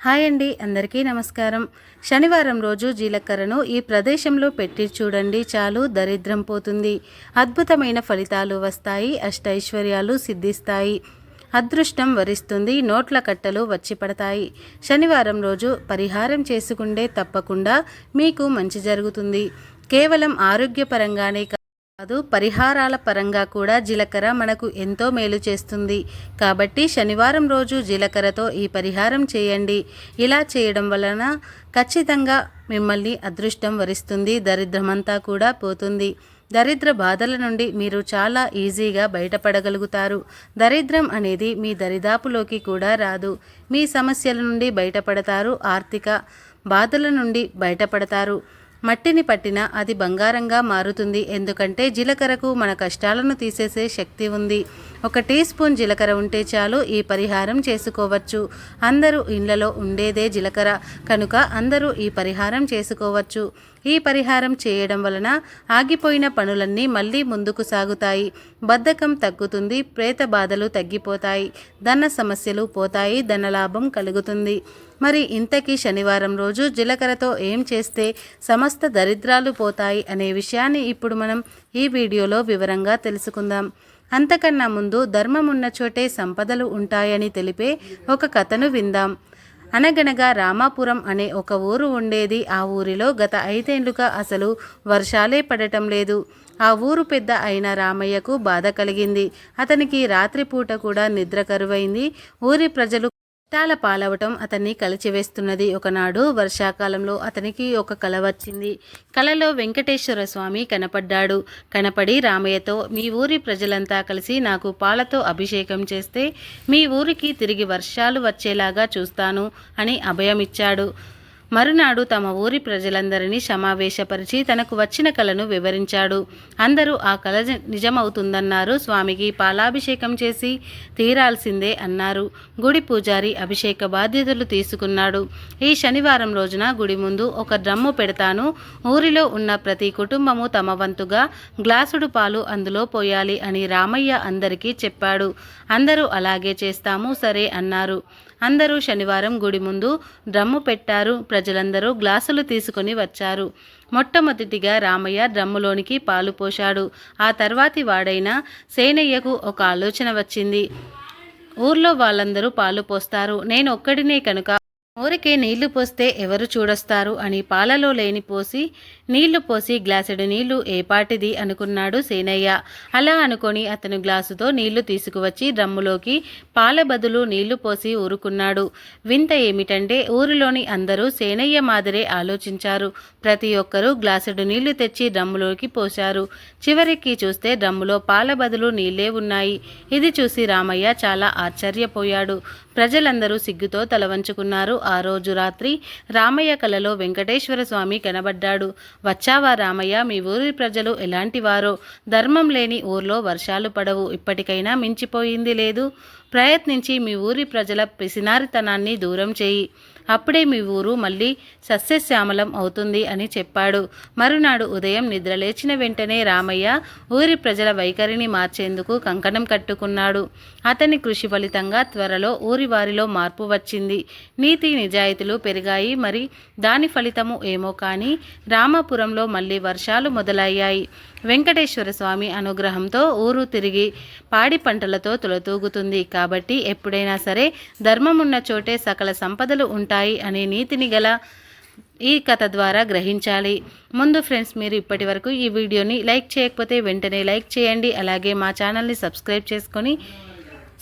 Hi అండి అందరికీ నమస్కారం. శనివారం రోజు జీలకర్రను ఈ ప్రదేశంలో పెట్టి చూడండి చాలు దరిద్రం పోతుంది. అద్భుతమైన ఫలితాలు వస్తాయి అష్టైశ్వర్యాలు సిద్ధిస్తాయి. అదృష్టం వరిస్తుంది నోట్ల కట్టలు వచ్చి పడతాయి. శనివారం రోజు పరిహారం చేసుకుంటే తప్పకుండా మీకు మంచి జరుగుతుంది. కేవలం ఆరోగ్యపరంగానే కాదు పరిహారాల పరంగా కూడా జీలకర్ర మనకు ఎంతో మేలు చేస్తుంది. కాబట్టి శనివారం రోజు జీలకర్రతో ఈ పరిహారం చేయండి. ఇలా చేయడం వలన ఖచ్చితంగా మిమ్మల్ని అదృష్టం వరిస్తుంది. దరిద్రమంతా కూడా పోతుంది. దరిద్ర బాధల నుండి మీరు చాలా ఈజీగా బయటపడగలుగుతారు. దరిద్రం అనేది మీ దరిదాపులోకి కూడా రాదు. మీ సమస్యల నుండి బయటపడతారు. ఆర్థిక బాధల నుండి బయటపడతారు. మట్టిని పట్టినా అది బంగారంగా మారుతుంది. ఎందుకంటే జీలకర్రకు మన కష్టాలను తీసేసే శక్తి ఉంది. ఒక టీ స్పూన్ జీలకర్ర ఉంటే చాలు ఈ పరిహారం చేసుకోవచ్చు. అందరూ ఇండ్లలో ఉండేదే జీలకర్ర. కనుక అందరూ ఈ పరిహారం చేసుకోవచ్చు. ఈ పరిహారం చేయడం వలన ఆగిపోయిన పనులన్నీ మళ్ళీ ముందుకు సాగుతాయి. బద్ధకం తగ్గుతుంది ప్రేత బాధలు తగ్గిపోతాయి ధన సమస్యలు పోతాయి ధనలాభం కలుగుతుంది. మరి ఇంతకీ శనివారం రోజు జీలకర్రతో ఏం చేస్తే సమస్త దరిద్రాలు పోతాయి అనే విషయాన్ని ఇప్పుడు మనం ఈ వీడియోలో వివరంగా తెలుసుకుందాం. అంతకన్నా ముందు ధర్మం ఉన్న చోటే సంపదలు ఉంటాయని తెలిపే ఒక కథను విందాం. అనగనగా రామాపురం అనే ఒక ఊరు ఉండేది. ఆ ఊరిలో గత ఐదేండ్లుగా అసలు వర్షాలే పడటం లేదు. ఆ ఊరు పెద్ద అయిన రామయ్యకు బాధ కలిగింది. అతనికి రాత్రిపూట కూడా నిద్ర కరువైంది. ఊరి ప్రజలు కష్టాల పాలవటం అతన్ని కలిచివేస్తున్నది. ఒకనాడు వర్షాకాలంలో అతనికి ఒక కల వచ్చింది. కలలో వెంకటేశ్వర స్వామి కనపడ్డాడు. కనపడి రామయ్యతో మీ ఊరి ప్రజలంతా కలిసి నాకు పాలతో అభిషేకం చేస్తే మీ ఊరికి తిరిగి వర్షాలు వచ్చేలాగా చూస్తాను అని అభయమిచ్చాడు. మరునాడు తమ ఊరి ప్రజలందరినీ సమావేశపరిచి తనకు వచ్చిన కలను వివరించాడు. అందరూ ఆ కళ నిజమవుతుందన్నారు. స్వామికి పాలాభిషేకం చేసి తీరాల్సిందే అన్నారు. గుడి పూజారి అభిషేక బాధ్యతలు తీసుకున్నాడు. ఈ శనివారం రోజున గుడి ముందు ఒక డ్రమ్ము పెడతాను. ఊరిలో ఉన్న ప్రతి కుటుంబము తమ వంతుగా గ్లాసుడు పాలు అందులో పోయాలి అని రామయ్య అందరికీ చెప్పాడు. అందరూ అలాగే చేస్తాము సరే అన్నారు. అందరూ శనివారం గుడి ముందు డ్రమ్ము పెట్టారు. ప్రజలందరూ గ్లాసులు తీసుకొని వచ్చారు. మొట్టమొదటిగా రామయ్య డ్రమ్ములోనికి పాలు పోశాడు. ఆ తర్వాతి వాడైన సేనయ్యకు ఒక ఆలోచన వచ్చింది. ఊర్లో వాళ్ళందరూ పాలు పోస్తారు. నేను ఒక్కడినే కనుక ఊరికే నీళ్ళు పోస్తే ఎవరు చూడొస్తారు అని పాలలో లేని పోసి నీళ్ళు పోసి గ్లాసుడు నీళ్ళు ఏపాటిది అనుకున్నాడు సేనయ్య. అలా అనుకొని అతను గ్లాసుతో నీళ్ళు తీసుకువచ్చి డ్రమ్ములోకి పాల బదులు నీళ్ళు పోసి ఊరుకున్నాడు. వింత ఏమిటంటే ఊరిలోని అందరూ సేనయ్య మాదిరే ఆలోచించారు. ప్రతి ఒక్కరూ గ్లాసుడు నీళ్ళు తెచ్చి డ్రమ్ములోకి పోశారు. చివరికి చూస్తే డ్రమ్ములో పాల బదులు నీళ్ళే ఉన్నాయి. ఇది చూసి రామయ్య చాలా ఆశ్చర్యపోయాడు. ప్రజలందరూ సిగ్గుతో తలవంచుకున్నారు. ఆ రోజు రాత్రి రామయ్య కలలో వెంకటేశ్వర స్వామి కనబడ్డాడు. వచ్చావా రామయ్య మీ ఊరి ప్రజలు ఎలాంటివారో ధర్మం లేని ఊర్లో వర్షాలు పడవు. ఇప్పటికైనా మించిపోయింది లేదు. ప్రయత్నించి మీ ఊరి ప్రజల పిసినారితనాన్ని దూరం చేయి. అప్పుడే మీ ఊరు మళ్ళీ సస్యశ్యామలం అవుతుంది అని చెప్పాడు. మరునాడు ఉదయం నిద్రలేచిన వెంటనే రామయ్య ఊరి ప్రజల వైఖరిని మార్చేందుకు కంకణం కట్టుకున్నాడు. అతని కృషి ఫలితంగా త్వరలో ఊరి వారిలో మార్పు వచ్చింది. నీతి నిజాయితీలు పెరిగాయి. మరి దాని ఫలితము ఏమో కానీ రామాపురంలో మళ్ళీ వర్షాలు మొదలయ్యాయి. వెంకటేశ్వర స్వామి అనుగ్రహంతో ఊరు తిరిగి పాడి పంటలతో తులతూగుతుంది. కాబట్టి ఎప్పుడైనా సరే ధర్మమున్న చోటే సకల సంపదలు ఉంటాయి. అనే నీతిని గల ఈ కథ ద్వారా గ్రహించాలి. ముందు ఫ్రెండ్స్ మీరు ఇప్పటి వరకు ఈ వీడియోని లైక్ చేయకపోతే వెంటనే లైక్ చేయండి. అలాగే మా ఛానల్ని సబ్స్క్రైబ్ చేసుకొని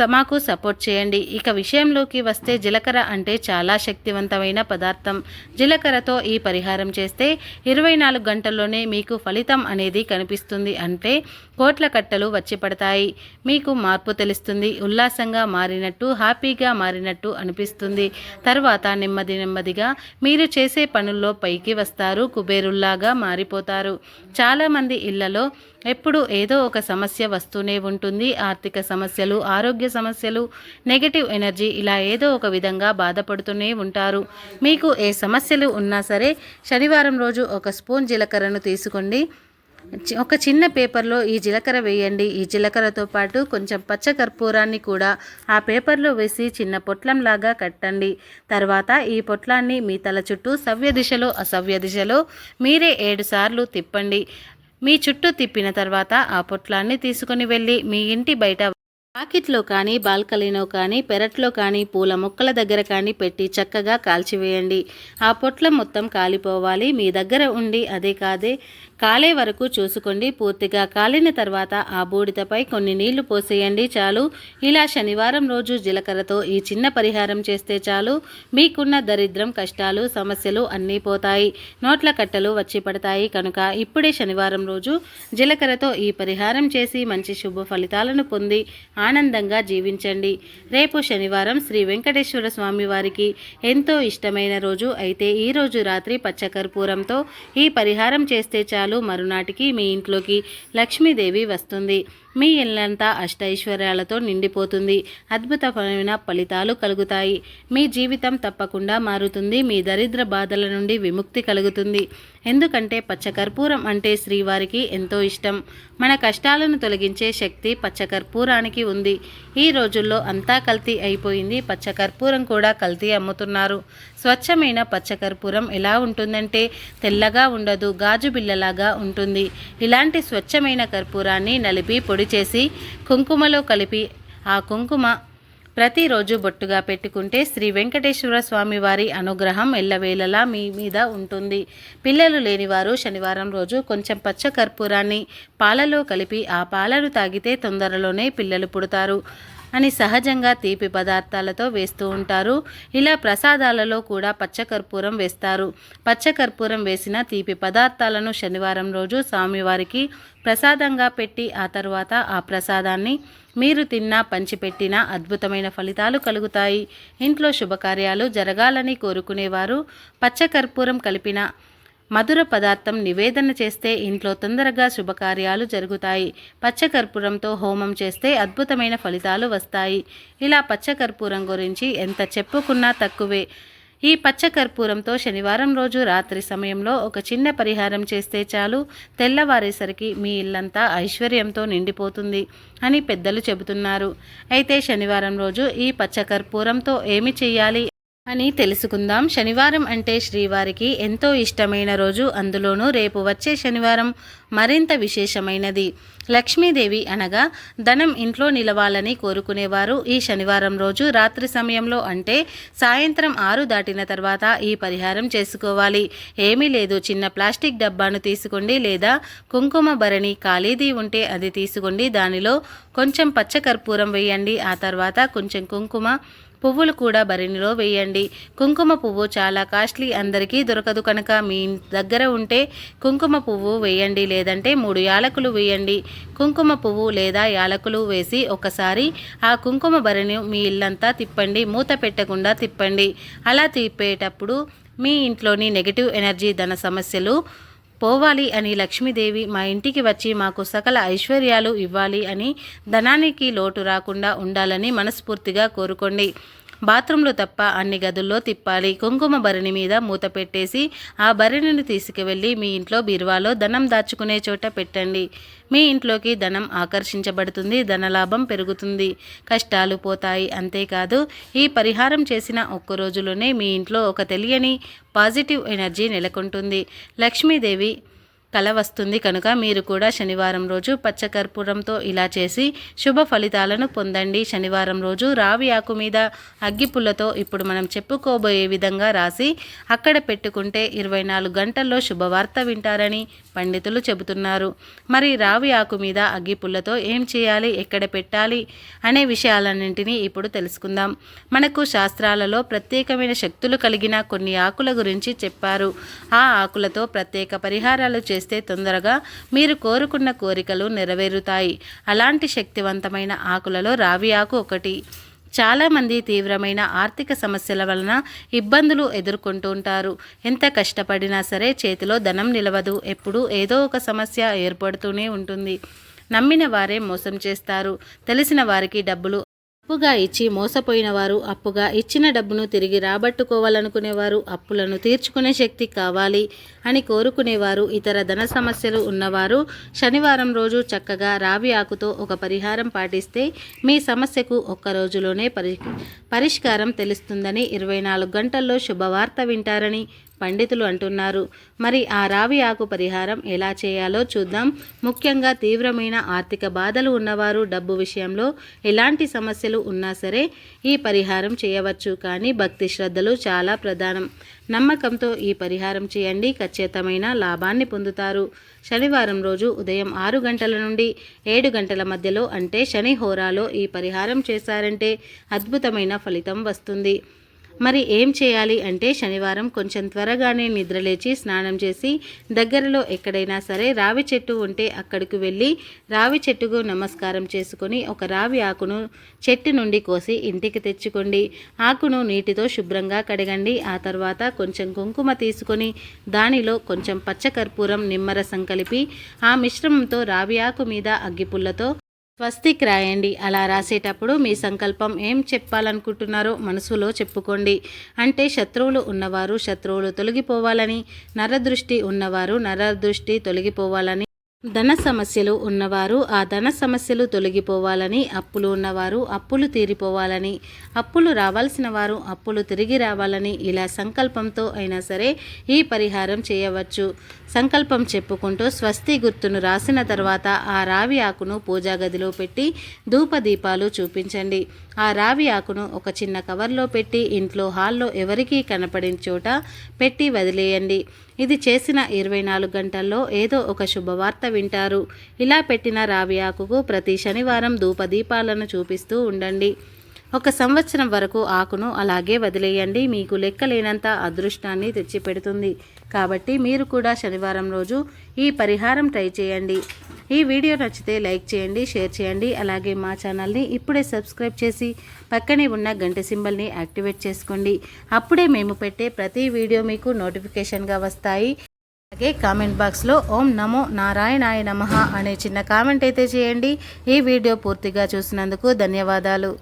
మాకు సపోర్ట్ చేయండి. ఇక విషయంలోకి వస్తే జీలకర్ర అంటే చాలా శక్తివంతమైన పదార్థం. జీలకర్రతో ఈ పరిహారం చేస్తే ఇరవై నాలుగు గంటల్లోనే మీకు ఫలితం అనేది కనిపిస్తుంది అంటే కోట్ల కట్టలు వచ్చి పడతాయి. మీకు మార్పు తెలుస్తుంది. ఉల్లాసంగా మారినట్టు హ్యాపీగా మారినట్టు అనిపిస్తుంది. తర్వాత నెమ్మది నెమ్మదిగా మీరు చేసే పనుల్లో పైకి వస్తారు. కుబేరుల్లాగా మారిపోతారు. చాలామంది ఇళ్ళలో ఎప్పుడు ఏదో ఒక సమస్య వస్తూనే ఉంటుంది. ఆర్థిక సమస్యలు ఆరోగ్య సమస్యలు నెగటివ్ ఎనర్జీ ఇలా ఏదో ఒక విధంగా బాధపడుతూనే ఉంటారు. మీకు ఏ సమస్యలు ఉన్నా సరే శనివారం రోజు ఒక స్పూన్ జీలకర్రను తీసుకోండి. ఒక చిన్న పేపర్లో ఈ జీలకర్ర వేయండి. ఈ జీలకర్రతో పాటు కొంచెం పచ్చ కర్పూరాన్ని కూడా ఆ పేపర్లో వేసి చిన్న పొట్లంలాగా కట్టండి. తర్వాత ఈ పొట్లాన్ని మీ తల చుట్టూ సవ్య దిశలో అసవ్య దిశలో మీరే ఏడు సార్లు తిప్పండి. మీ చుట్టూ తిప్పిన తర్వాత ఆ పొట్లాన్ని తీసుకొని వెళ్ళి మీ ఇంటి బయట పాకెట్లో కానీ బాల్కనీలో కానీ పెరట్లో కానీ పూల మొక్కల దగ్గర కానీ పెట్టి చక్కగా కాల్చివేయండి. ఆ పొట్ల మొత్తం కాలిపోవాలి. మీ దగ్గర ఉండి అదే కాదే కాలే వరకు చూసుకోండి. పూర్తిగా కాలిన తర్వాత ఆ బూడిదపై కొన్ని నీళ్ళు పోసేయండి చాలు. ఇలా శనివారం రోజు జీలకర్రతో ఈ చిన్న పరిహారం చేస్తే చాలు. మీకున్న దరిద్రం కష్టాలు సమస్యలు అన్నీ పోతాయి. నోట్ల కట్టలు వచ్చి పడతాయి. కనుక ఇప్పుడే శనివారం రోజు జీలకర్రతో ఈ పరిహారం చేసి మంచి శుభ ఫలితాలను పొంది ఆనందంగా జీవించండి. రేపు శనివారం శ్రీ వెంకటేశ్వర స్వామి వారికి ఎంతో ఇష్టమైన రోజు. అయితే ఈరోజు రాత్రి పచ్చకర్పూరంతో ఈ పరిహారం చేస్తే చాలు. మరునాటికి మీ ఇంట్లోకి లక్ష్మీదేవి వస్తుంది. మీ ఇల్లంతా అష్టైశ్వర్యాలతో నిండిపోతుంది. అద్భుతమైన ఫలితాలు కలుగుతాయి. మీ జీవితం తప్పకుండా మారుతుంది. మీ దరిద్ర బాధల నుండి విముక్తి కలుగుతుంది. ఎందుకంటే పచ్చకర్పూరం అంటే శ్రీవారికి ఎంతో ఇష్టం. మన కష్టాలను తొలగించే శక్తి పచ్చకర్పూరానికి ఉంది. ఈ రోజుల్లో అంతా కల్తీ అయిపోయింది. పచ్చకర్పూరం కూడా కల్తీ అమ్ముతున్నారు. స్వచ్ఛమైన పచ్చకర్పూరం ఎలా ఉంటుందంటే తెల్లగా ఉండదు గాజు బిళ్ళలాగా ఉంటుంది. ఇలాంటి స్వచ్ఛమైన కర్పూరాన్ని నలిపి పొడి చేసి కుంకుమలో కలిపి ఆ కుంకుమ ప్రతిరోజు బొట్టుగా పెట్టుకుంటే శ్రీ వెంకటేశ్వర స్వామి వారి అనుగ్రహం ఎల్లవేళలా మీ మీద ఉంటుంది. పిల్లలు లేనివారు శనివారం రోజు కొంచెం పచ్చ కర్పూరాన్ని పాలలో కలిపి ఆ పాలను తాగితే తొందరలోనే పిల్లలు పుడతారు. అని సహజంగా తీపి పదార్థాలతో వేస్తూ ఉంటారు. ఇలా ప్రసాదాలలో కూడా పచ్చకర్పూరం వేస్తారు. పచ్చకర్పూరం వేసిన తీపి పదార్థాలను శనివారం రోజు స్వామివారికి ప్రసాదంగా పెట్టి ఆ తరువాత ఆ ప్రసాదాన్ని మీరు తిన్నా పంచిపెట్టినా అద్భుతమైన ఫలితాలు కలుగుతాయి. ఇంట్లో శుభకార్యాలు జరగాలని కోరుకునేవారు. పచ్చకర్పూరం కలిపిన మధుర పదార్థం నివేదన చేస్తే ఇంట్లో తొందరగా శుభకార్యాలు జరుగుతాయి. పచ్చకర్పూరంతో హోమం చేస్తే అద్భుతమైన ఫలితాలు వస్తాయి. ఇలా పచ్చకర్పూరం గురించి ఎంత చెప్పుకున్నా తక్కువే. ఈ పచ్చకర్పూరంతో శనివారం రోజు రాత్రి సమయంలో ఒక చిన్న పరిహారం చేస్తే చాలు. తెల్లవారేసరికి మీ ఇల్లంతా ఐశ్వర్యంతో నిండిపోతుంది అని పెద్దలు చెబుతున్నారు. అయితే శనివారం రోజు ఈ పచ్చకర్పూరంతో ఏమి చేయాలి అని తెలుసుకుందాం. శనివారం అంటే శ్రీవారికి ఎంతో ఇష్టమైన రోజు. అందులోనూ రేపు వచ్చే శనివారం మరింత విశేషమైనది. లక్ష్మీదేవి అనగా ధనం ఇంట్లో నిలవాలని కోరుకునేవారు. ఈ శనివారం రోజు రాత్రి సమయంలో అంటే సాయంత్రం ఆరు దాటిన తర్వాత ఈ పరిహారం చేసుకోవాలి. ఏమీ లేదు. చిన్న ప్లాస్టిక్ డబ్బాను తీసుకోండి లేదా కుంకుమ భరణి ఖాళీది ఉంటే అది తీసుకోండి. దానిలో కొంచెం పచ్చకర్పూరం వేయండి. ఆ తర్వాత కొంచెం కుంకుమ పువ్వులు కూడా భరిణిలో వేయండి. కుంకుమ పువ్వు చాలా కాస్ట్లీ అందరికీ దొరకదు కనుక మీ దగ్గర ఉంటే కుంకుమ పువ్వు వేయండి లేదంటే మూడు యాలకులు వేయండి. కుంకుమ పువ్వు లేదా యాలకులు వేసి ఒకసారి ఆ కుంకుమ భరిణి మీ ఇల్లంతా తిప్పండి మూత పెట్టకుండా తిప్పండి. అలా తిప్పేటప్పుడు మీ ఇంట్లోని నెగిటివ్ ఎనర్జీ ధన సమస్యలు పోవాలి అని లక్ష్మీదేవి మా ఇంటికి వచ్చి మాకు సకల ఐశ్వర్యాలు ఇవ్వాలి అని ధనానికి లోటు రాకుండా ఉండాలని మనస్ఫూర్తిగా కోరుకోండి. బాత్రూంలో తప్ప అన్ని గదుల్లో తిప్పాలి. కుంకుమ భరణి మీద మూత పెట్టేసి ఆ భరణిని తీసుకువెళ్ళి మీ ఇంట్లో బీరువాలో ధనం దాచుకునే చోట పెట్టండి. మీ ఇంట్లోకి ధనం ఆకర్షించబడుతుంది ధనలాభం పెరుగుతుంది. కష్టాలు పోతాయి అంతేకాదు ఈ పరిహారం చేసిన ఒక్క రోజులోనే మీ ఇంట్లో ఒక తెలియని పాజిటివ్ ఎనర్జీ నెలకొంటుంది. లక్ష్మీదేవి కల వస్తుంది కనుక మీరు కూడా శనివారం రోజు పచ్చకర్పూరంతో ఇలా చేసి శుభ ఫలితాలను పొందండి. శనివారం రోజు రావి ఆకు మీద అగ్గిపుల్లతో ఇప్పుడు మనం చెప్పుకోబోయే విధంగా రాసి అక్కడ పెట్టుకుంటే ఇరవై నాలుగు గంటల్లో శుభవార్త వింటారని పండితులు చెబుతున్నారు. మరి రావి ఆకు మీద అగ్గిపుల్లతో ఏం చేయాలి? ఎక్కడ పెట్టాలి? అనే విషయాలన్నింటినీ ఇప్పుడు తెలుసుకుందాం. మనకు శాస్త్రాలలో ప్రత్యేకమైన శక్తులు కలిగిన కొన్ని ఆకుల గురించి చెప్పారు. ఆ ఆకులతో ప్రత్యేక పరిహారాలు చేస్తే తొందరగా మీరు కోరుకున్న కోరికలు నెరవేరుతాయి. అలాంటి శక్తివంతమైన ఆకులలో రావి ఆకు ఒకటి. చాలామంది తీవ్రమైన ఆర్థిక సమస్యల వలన ఇబ్బందులు ఎదుర్కొంటూ ఉంటారు. ఎంత కష్టపడినా సరే చేతిలో ధనం నిలవదు. ఎప్పుడూ ఏదో ఒక సమస్య ఏర్పడుతూనే ఉంటుంది. నమ్మిన వారే మోసం చేస్తారు. తెలిసిన వారికి డబ్బులు అప్పుగా ఇచ్చి మోసపోయినవారు అప్పుగా ఇచ్చిన డబ్బును తిరిగి రాబట్టుకోవాలనుకునేవారు అప్పులను తీర్చుకునే శక్తి కావాలి అని కోరుకునేవారు ఇతర ధన సమస్యలు ఉన్నవారు శనివారం రోజు చక్కగా రావి ఆకుతో ఒక పరిహారం పాటిస్తే మీ సమస్యకు ఒక్క రోజులోనే పరి పరిష్కారం తెలుస్తుందని ఇరవై నాలుగు గంటల్లో శుభవార్త వింటారని పండితులు అంటున్నారు. మరి ఆ రావి ఆకు పరిహారం ఎలా చేయాలో చూద్దాం. ముఖ్యంగా తీవ్రమైన ఆర్థిక బాధలు ఉన్నవారు డబ్బు విషయంలో ఎలాంటి సమస్యలు ఉన్నా సరే ఈ పరిహారం చేయవచ్చు. కానీ భక్తి శ్రద్ధలు చాలా ప్రధానం. నమ్మకంతో ఈ పరిహారం చేయండి. ఖచ్చితమైన లాభాన్ని పొందుతారు. శనివారం రోజు ఉదయం ఆరు గంటల నుండి ఏడు గంటల మధ్యలో అంటే శని హోరాలో ఈ పరిహారం చేశారంటే అద్భుతమైన ఫలితం వస్తుంది. మరి ఏం చేయాలి అంటే శనివారం కొంచెం త్వరగానే నిద్రలేచి స్నానం చేసి దగ్గరలో ఎక్కడైనా సరే రావి చెట్టు ఉంటే అక్కడికి వెళ్ళి రావి చెట్టుకు నమస్కారం చేసుకొని ఒక రావి ఆకును చెట్టు నుండి కోసి ఇంటికి తెచ్చుకోండి. ఆకును నీటితో శుభ్రంగా కడగండి. ఆ తర్వాత కొంచెం కుంకుమ తీసుకొని దానిలో కొంచెం పచ్చకర్పూరం నిమ్మరసం కలిపి ఆ మిశ్రమంతో రావి ఆకు మీద అగ్గిపుల్లతో స్వస్తిక్ రాయండి. అలా రాసేటప్పుడు మీ సంకల్పం ఏం చెప్పాలనుకుంటున్నారో మనసులో చెప్పుకోండి. అంటే శత్రువులు ఉన్నవారు శత్రువులు తొలగిపోవాలని నరదృష్టి ఉన్నవారు నరదృష్టి తొలగిపోవాలని ధన సమస్యలు ఉన్నవారు ఆ ధన సమస్యలు తొలగిపోవాలని అప్పులు ఉన్నవారు అప్పులు తీరిపోవాలని అప్పులు రావాల్సిన వారు అప్పులు తిరిగి రావాలని ఇలా సంకల్పంతో అయినా సరే ఈ పరిహారం చేయవచ్చు. సంకల్పం చెప్పుకుంటూ స్వస్తి గుర్తును రాసిన తర్వాత ఆ రావి ఆకును పూజా గదిలో పెట్టి ధూపదీపాలు చూపించండి. ఆ రావి ఆకును ఒక చిన్న కవర్లో పెట్టి ఇంట్లో హాల్లో ఎవరికీ కనపడిన చోట పెట్టి వదిలేయండి. ఇది చేసిన ఇరవై నాలుగు గంటల్లో ఏదో ఒక శుభవార్త వింటారు. ఇలా పెట్టిన రావి ఆకుకు ప్రతి శనివారం ధూపదీపాలను చూపిస్తూ ఉండండి. ఒక సంవత్సరం వరకు ఆకును అలాగే వదిలేయండి. మీకు లెక్కలేనంత అదృష్టాన్ని తెచ్చిపెడుతుంది. కాబట్టి మీరు కూడా శనివారం రోజు ఈ పరిహారం ట్రై చేయండి. ఈ వీడియో నచ్చితే లైక్ చేయండి షేర్ చేయండి. అలాగే మా ఛానల్ని ఇప్పుడే సబ్స్క్రైబ్ చేసి పక్కనే ఉన్న గంట సింబల్ని యాక్టివేట్ చేసుకోండి. అప్పుడే మేము పెట్టే ప్రతి వీడియో మీకు నోటిఫికేషన్గా వస్తాయి. అలాగే కామెంట్ బాక్స్లో ఓం నమో నారాయణాయ నమ అనే చిన్న కామెంట్ అయితే చేయండి. ఈ వీడియో పూర్తిగా చూసినందుకు ధన్యవాదాలు.